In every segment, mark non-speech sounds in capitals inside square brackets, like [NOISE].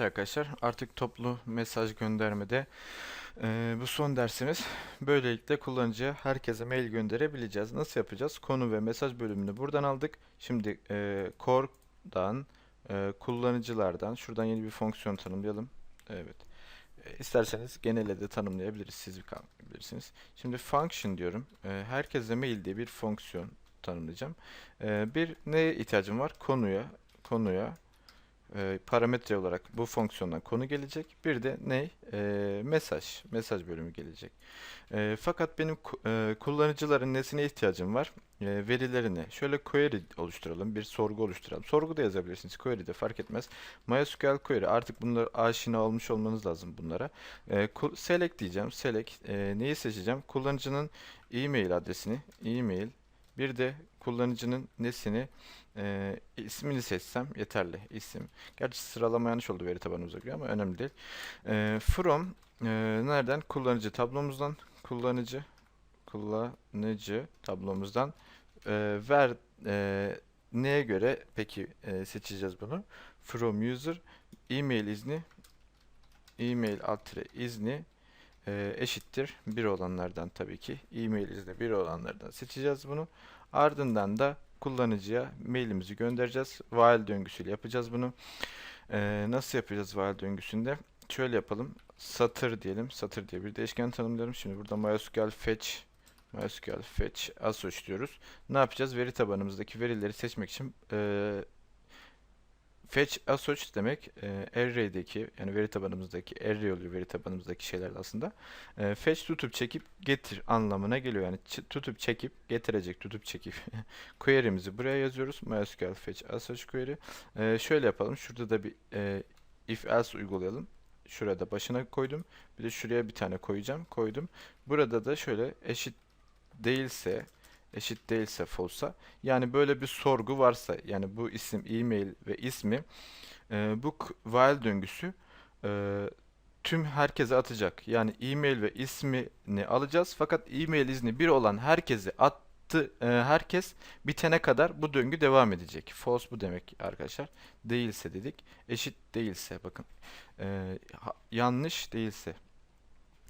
Evet arkadaşlar artık toplu mesaj göndermede eee, bu son dersimiz. Böylelikle kullanıcıya herkese mail gönderebileceğiz. Nasıl yapacağız? Konu ve mesaj bölümünü buradan aldık. Şimdi eee Core'dan, eee, kullanıcılardan şuradan yeni bir fonksiyon tanımlayalım. Evet. E, İsterseniz genele de tanımlayabiliriz. Siz bilirsiniz. Şimdi function diyorum. E, herkese mail diye bir fonksiyon tanımlayacağım. E, bir neye ihtiyacım var? Konuya, konuya e, parametre olarak bu fonksiyondan konu gelecek. Bir de ne? E, mesaj, mesaj bölümü gelecek. E, fakat benim e, kullanıcıların nesine ihtiyacım var? E, verilerine. Şöyle query oluşturalım, bir sorgu oluşturalım. Sorgu da yazabilirsiniz, query de fark etmez. MySQL query. Artık bunlar aşina olmuş olmanız lazım bunlara. E, select diyeceğim. Select. E, neyi seçeceğim? Kullanıcının e-mail adresini, e-mail. Bir de kullanıcının nesini, e, ismini seçsem yeterli. İsim. Gerçi sıralama yanlış oldu veri tabanımıza göre ama önemli değil. E, from e, nereden? Kullanıcı tablomuzdan. Kullanıcı kullanıcı tablomuzdan e, ver e, neye göre peki e, seçeceğiz bunu? From user email izni email altre izni e, eşittir 1 olanlardan tabii ki e-mail izni 1 olanlardan seçeceğiz bunu. Ardından da kullanıcıya mailimizi göndereceğiz. While döngüsüyle yapacağız bunu. E, nasıl yapacağız while döngüsünde? Şöyle yapalım. Satır diyelim. Satır diye bir değişken tanımlayalım. Şimdi burada MySQL fetch MySQL fetch assoc diyoruz. Ne yapacağız? Veri tabanımızdaki verileri seçmek için e, fetch assoc demek e, array'deki yani veri tabanımızdaki array oluyor veri tabanımızdaki şeyler aslında. E, fetch tutup çekip getir anlamına geliyor. Yani tutup çekip getirecek tutup çekip [LAUGHS] query'mizi buraya yazıyoruz. MySQL fetch assoc query. E, şöyle yapalım. Şurada da bir e, if else uygulayalım. Şurada başına koydum. Bir de şuraya bir tane koyacağım. Koydum. Burada da şöyle eşit değilse eşit değilse false'a yani böyle bir sorgu varsa yani bu isim e-mail ve ismi e, bu while döngüsü e, tüm herkese atacak. Yani e-mail ve ismini alacağız fakat e-mail izni bir olan herkese attı e, herkes bitene kadar bu döngü devam edecek. False bu demek arkadaşlar. Değilse dedik. Eşit değilse bakın. E, yanlış değilse.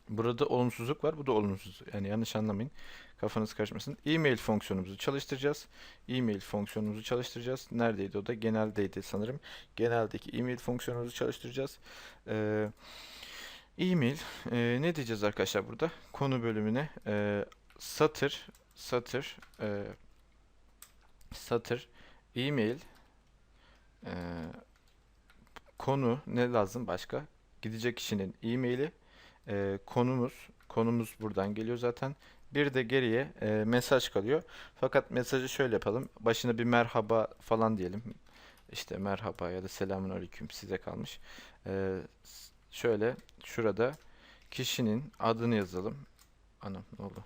Burada olumsuzluk var. Bu da olumsuz. Yani yanlış anlamayın. Kafanız karışmasın. E-mail fonksiyonumuzu çalıştıracağız. E-mail fonksiyonumuzu çalıştıracağız. Neredeydi o da? Geneldeydi sanırım. Geneldeki e-mail fonksiyonumuzu çalıştıracağız. Ee, e-mail. ee, ne diyeceğiz arkadaşlar burada? Konu bölümüne ee, satır satır ee, satır e-mail ee, konu ne lazım başka? Gidecek kişinin e-maili ee, konumuz konumuz buradan geliyor zaten. Bir de geriye e, mesaj kalıyor. Fakat mesajı şöyle yapalım. Başına bir merhaba falan diyelim. İşte merhaba ya da selamun aleyküm size kalmış. S- şöyle şurada kişinin adını yazalım. Anam ne oldu?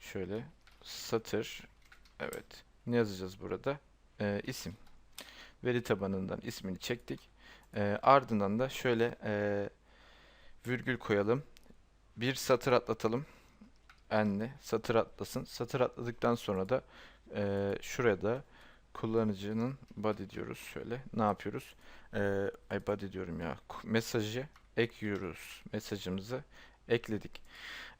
Şöyle satır. Evet. Ne yazacağız burada? Ee, isim. Veri tabanından ismini çektik. Ee, ardından da şöyle e, virgül koyalım. Bir satır atlatalım. Enle satır atlasın. Satır atladıktan sonra da eee şurada kullanıcının body diyoruz. Şöyle ne yapıyoruz? Eee ay body diyorum ya. Mesajı ekliyoruz. Mesajımızı ekledik.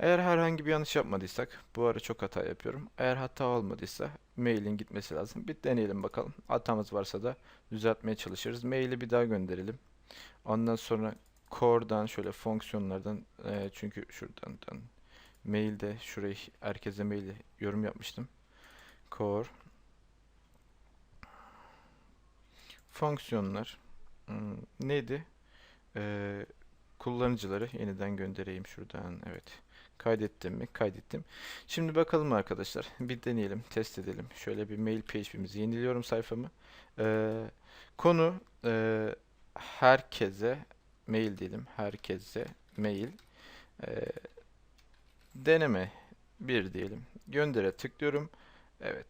Eğer herhangi bir yanlış yapmadıysak, bu ara çok hata yapıyorum. Eğer hata olmadıysa mailin gitmesi lazım. Bir deneyelim bakalım. Hatamız varsa da düzeltmeye çalışırız. Maili bir daha gönderelim. Ondan sonra core'dan şöyle fonksiyonlardan eee, çünkü şuradan dan- mailde şurayı herkese maili yorum yapmıştım. Core fonksiyonlar hmm, neydi? Eee, kullanıcıları yeniden göndereyim şuradan. Evet. Kaydettim mi? Kaydettim. Şimdi bakalım arkadaşlar. Bir deneyelim, test edelim. Şöyle bir mail PHP'mizi yeniliyorum sayfamı. Eee, konu eee, herkese mail diyelim. Herkese mail. Eee, deneme bir diyelim. Göndere tıklıyorum. Evet.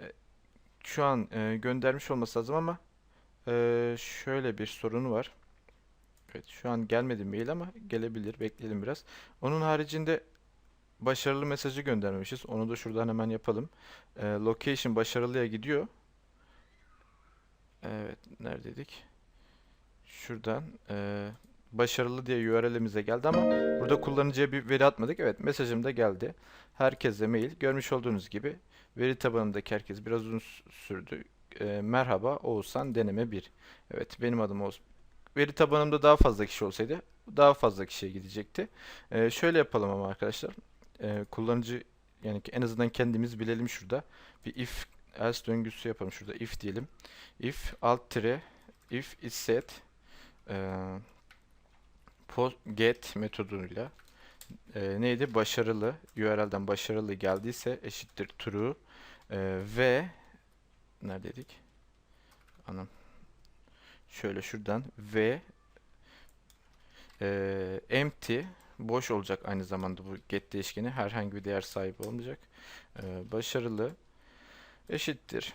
E, Şu an e, göndermiş olması lazım ama e, şöyle bir sorunu var. Evet, şu an gelmedi mail ama gelebilir. Bekleyelim biraz. Onun haricinde başarılı mesajı göndermemişiz. Onu da şuradan hemen yapalım. Location başarılıya gidiyor. Evet, neredeydik? şuradan başarılı diye URL'imize geldi ama burada kullanıcıya bir veri atmadık. Evet mesajım da geldi. Herkese mail. Görmüş olduğunuz gibi veri tabanındaki herkes biraz uzun sürdü. E, merhaba Oğuzhan deneme 1. Evet benim adım Oğuz. Veri tabanımda daha fazla kişi olsaydı daha fazla kişiye gidecekti. E, şöyle yapalım ama arkadaşlar. E, kullanıcı yani en azından kendimiz bilelim şurada. Bir if else döngüsü yapalım şurada if diyelim. If alt tire if is set e, get metoduyla e, neydi? Başarılı URL'den başarılı geldiyse eşittir true E, ve neredeydik? Anam. Şöyle şuradan ve e, empty boş olacak aynı zamanda bu get değişkeni herhangi bir değer sahibi olmayacak. E, başarılı eşittir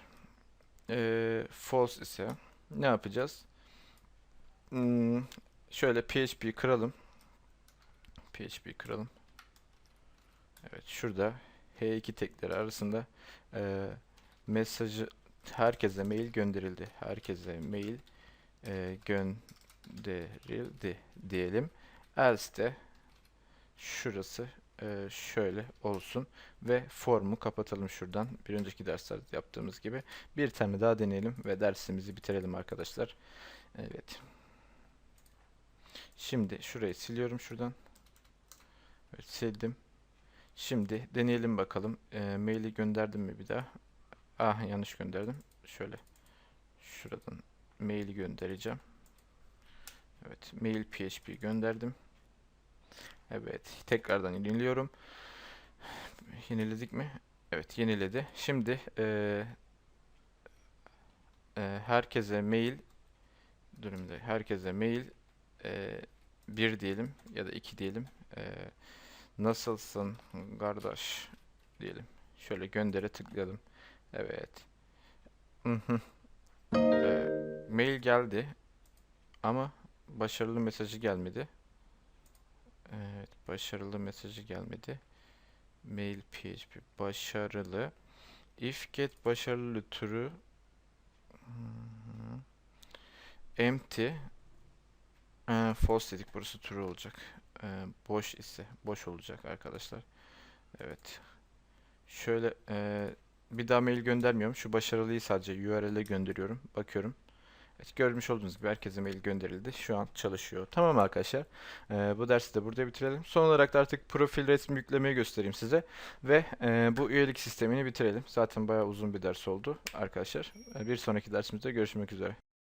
e, false ise ne yapacağız? Hmm, şöyle PHP kıralım. PHP kıralım. Evet şurada H2 tekleri arasında e, mesajı herkese mail gönderildi. Herkese mail e, gönderildi diyelim. Else de şurası e, şöyle olsun ve formu kapatalım şuradan. Bir önceki derslerde yaptığımız gibi. Bir tane daha deneyelim ve dersimizi bitirelim arkadaşlar. Evet. Şimdi şurayı siliyorum şuradan. Evet, sildim. Şimdi deneyelim bakalım. E, maili gönderdim mi bir daha? Ah yanlış gönderdim. Şöyle şuradan maili göndereceğim. Evet mail php gönderdim. Evet tekrardan yeniliyorum. Yeniledik mi? Evet yeniledi. Şimdi e, e, herkese mail durumda herkese mail e, bir diyelim ya da iki diyelim. E, nasılsın kardeş diyelim. Şöyle göndere tıklayalım. Evet. E, mail geldi ama başarılı mesajı gelmedi. Evet, başarılı mesajı gelmedi. Mail PHP başarılı. If get başarılı türü empty ee, false dedik burası true olacak. Ee, boş ise boş olacak arkadaşlar. Evet. Şöyle e, bir daha mail göndermiyorum. Şu başarılıyı sadece URL'e gönderiyorum. Bakıyorum. Evet, görmüş olduğunuz gibi herkese mail gönderildi. Şu an çalışıyor. Tamam arkadaşlar. Ee, bu dersi de burada bitirelim. Son olarak da artık profil resmi yüklemeyi göstereyim size. Ve e, bu üyelik sistemini bitirelim. Zaten bayağı uzun bir ders oldu arkadaşlar. Ee, Bir sonraki dersimizde görüşmek üzere.